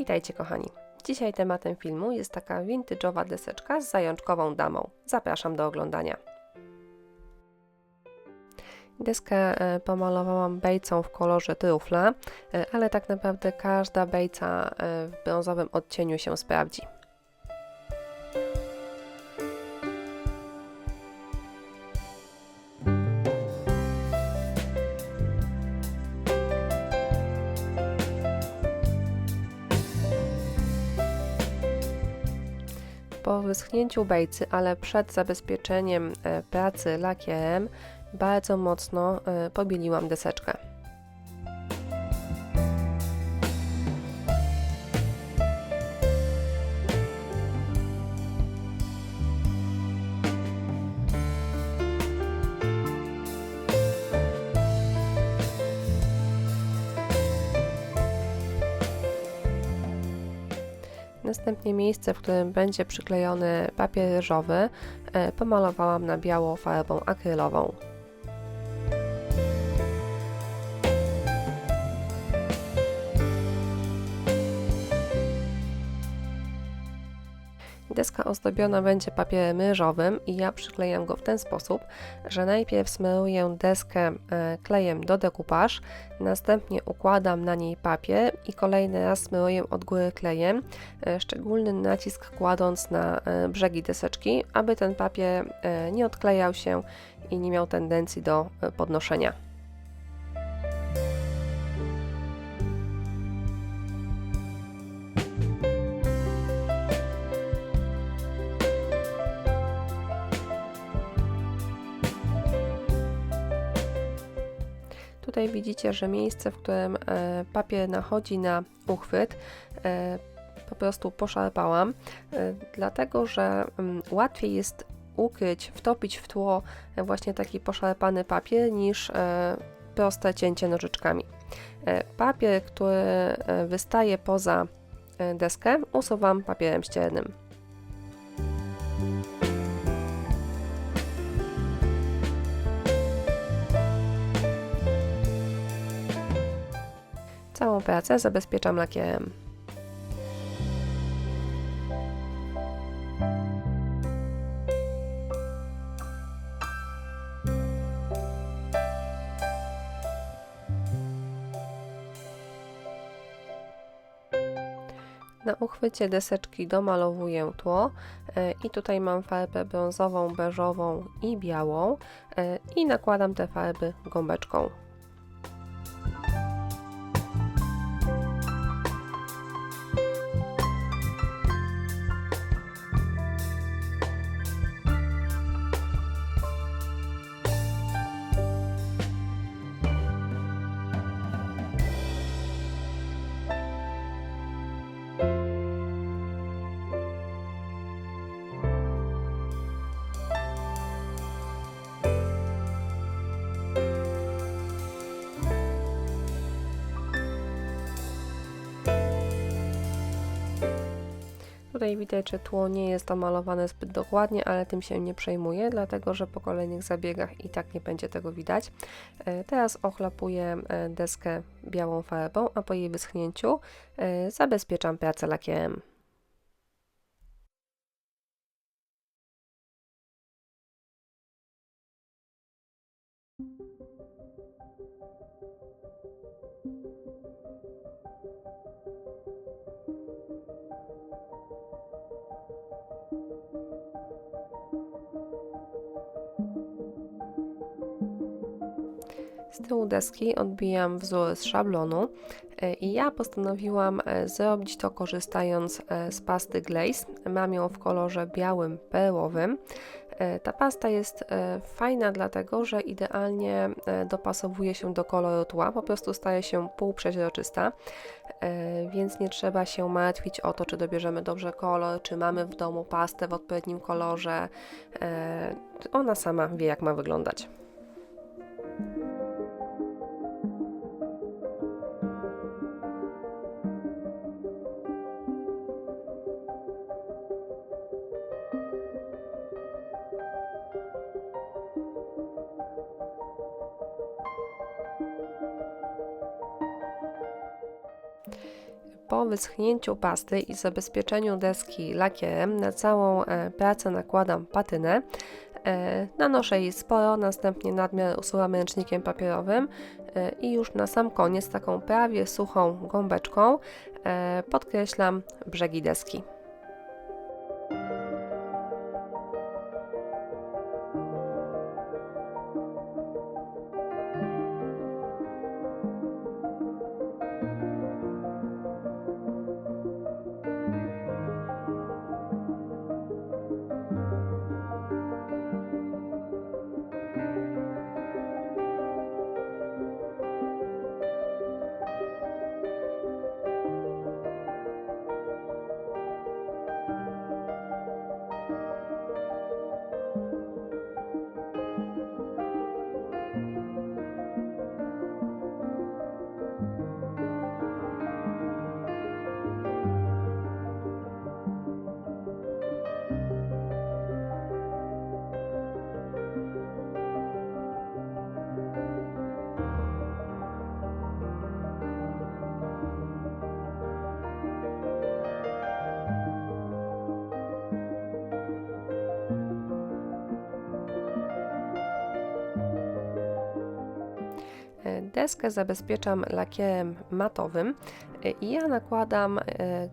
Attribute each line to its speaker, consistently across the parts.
Speaker 1: Witajcie kochani. Dzisiaj tematem filmu jest taka vintage'owa deseczka z zajączkową damą. Zapraszam do oglądania. Deskę e, pomalowałam bejcą w kolorze trufla, e, ale tak naprawdę każda bejca e, w brązowym odcieniu się sprawdzi. Wyschnięciu bejcy, ale przed zabezpieczeniem e, pracy lakierem, bardzo mocno e, pobieliłam deseczkę. Następnie miejsce, w którym będzie przyklejony papier ryżowy, e, pomalowałam na biało farbą akrylową. Deska ozdobiona będzie papierem ryżowym i ja przyklejam go w ten sposób, że najpierw smeruję deskę e, klejem do dekupaż, następnie układam na niej papier i kolejny raz smeruję od góry klejem, e, szczególny nacisk kładąc na e, brzegi deseczki, aby ten papier nie odklejał się i nie miał tendencji do podnoszenia. Tutaj widzicie, że miejsce, w którym e, papier nachodzi na uchwyt, e, po prostu poszarpałam, e, dlatego że mm, łatwiej jest ukryć, wtopić w tło właśnie taki poszarpany papier niż proste cięcie nożyczkami. Papier, który wystaje poza deskę, usuwam papierem ściernym. Całą pracę zabezpieczam lakierem. Na uchwycie deseczki domalowuję tło e, i tutaj mam farbę brązową, beżową i białą e, i nakładam te farby gąbeczką. Tutaj widać, że tło nie jest omalowane zbyt dokładnie, ale tym się nie przejmuję, dlatego że po kolejnych zabiegach i tak nie będzie tego widać. E, teraz ochlapuję e, deskę białą farbą, a po jej wyschnięciu e, zabezpieczam pracę lakierem. Z tyłu deski odbijam wzór z szablonu e, i ja postanowiłam e, zrobić to korzystając e, z pasty Glaze. Mam ją w kolorze białym perłowym. Ta pasta jest fajna dlatego, że idealnie dopasowuje się do koloru tła, po prostu staje się półprzeźroczysta, więc nie trzeba się martwić o to, czy dobierzemy dobrze kolor, czy mamy w domu pastę w odpowiednim kolorze. Ona sama wie, jak ma wyglądać. Po wyschnięciu pasty i zabezpieczeniu deski lakierem na całą e, pracę nakładam patynę. E, Nanoszę jej sporo, następnie nadmiar usuwam ręcznikiem papierowym e, i już na sam koniec taką prawie suchą gąbeczką podkreślam brzegi deski. Deskę zabezpieczam lakierem matowym e, i ja nakładam e,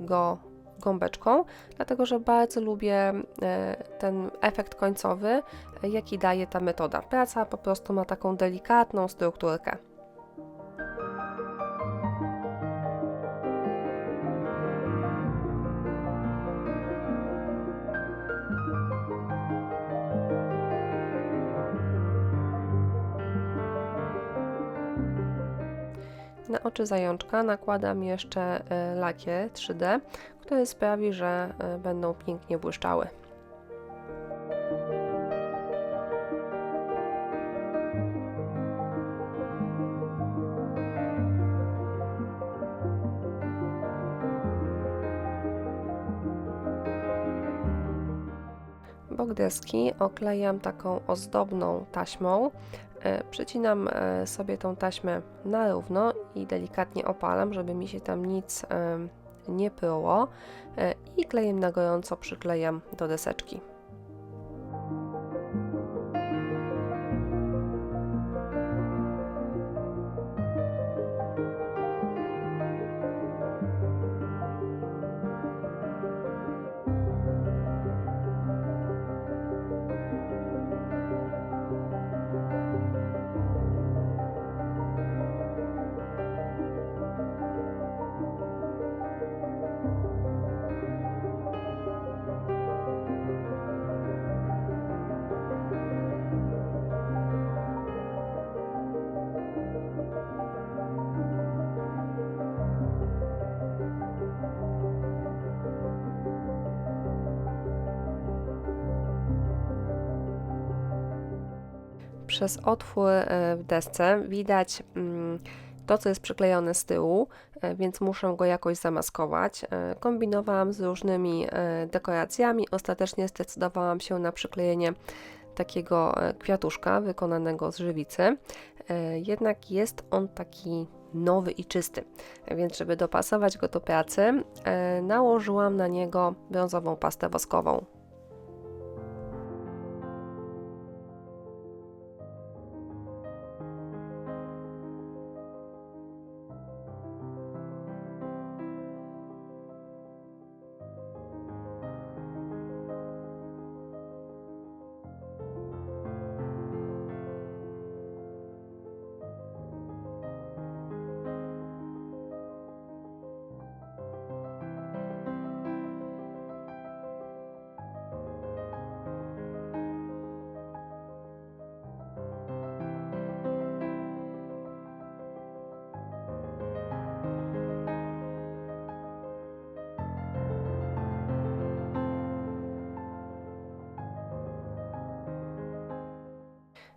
Speaker 1: go gąbeczką, dlatego że bardzo lubię e, ten efekt końcowy, jaki daje ta metoda. Praca po prostu ma taką delikatną strukturkę. Na oczy zajączka nakładam jeszcze e, lakier 3D, który sprawi, że e, będą pięknie błyszczały. Bok deski oklejam taką ozdobną taśmą. E, Przycinam sobie tą taśmę na równo i delikatnie opalam, żeby mi się tam nic nie pruło E, i klejem na gorąco przyklejam do deseczki. Przez otwór e, w desce widać mm, to, co jest przyklejone z tyłu, e, więc muszę go jakoś zamaskować. E, Kombinowałam z różnymi dekoracjami. Ostatecznie zdecydowałam się na przyklejenie takiego kwiatuszka wykonanego z żywicy. Jednak jest on taki nowy i czysty, więc żeby dopasować go do pracy, nałożyłam na niego brązową pastę woskową.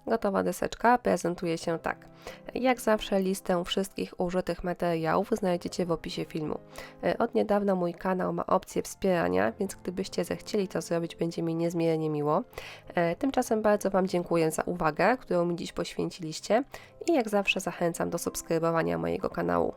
Speaker 1: Gotowa deseczka prezentuje się tak. Jak zawsze listę wszystkich użytych materiałów znajdziecie w opisie filmu. E, Od niedawna mój kanał ma opcję wspierania, więc gdybyście zechcieli to zrobić, będzie mi niezmiernie miło. E, Tymczasem bardzo Wam dziękuję za uwagę, którą mi dziś poświęciliście i jak zawsze zachęcam do subskrybowania mojego kanału.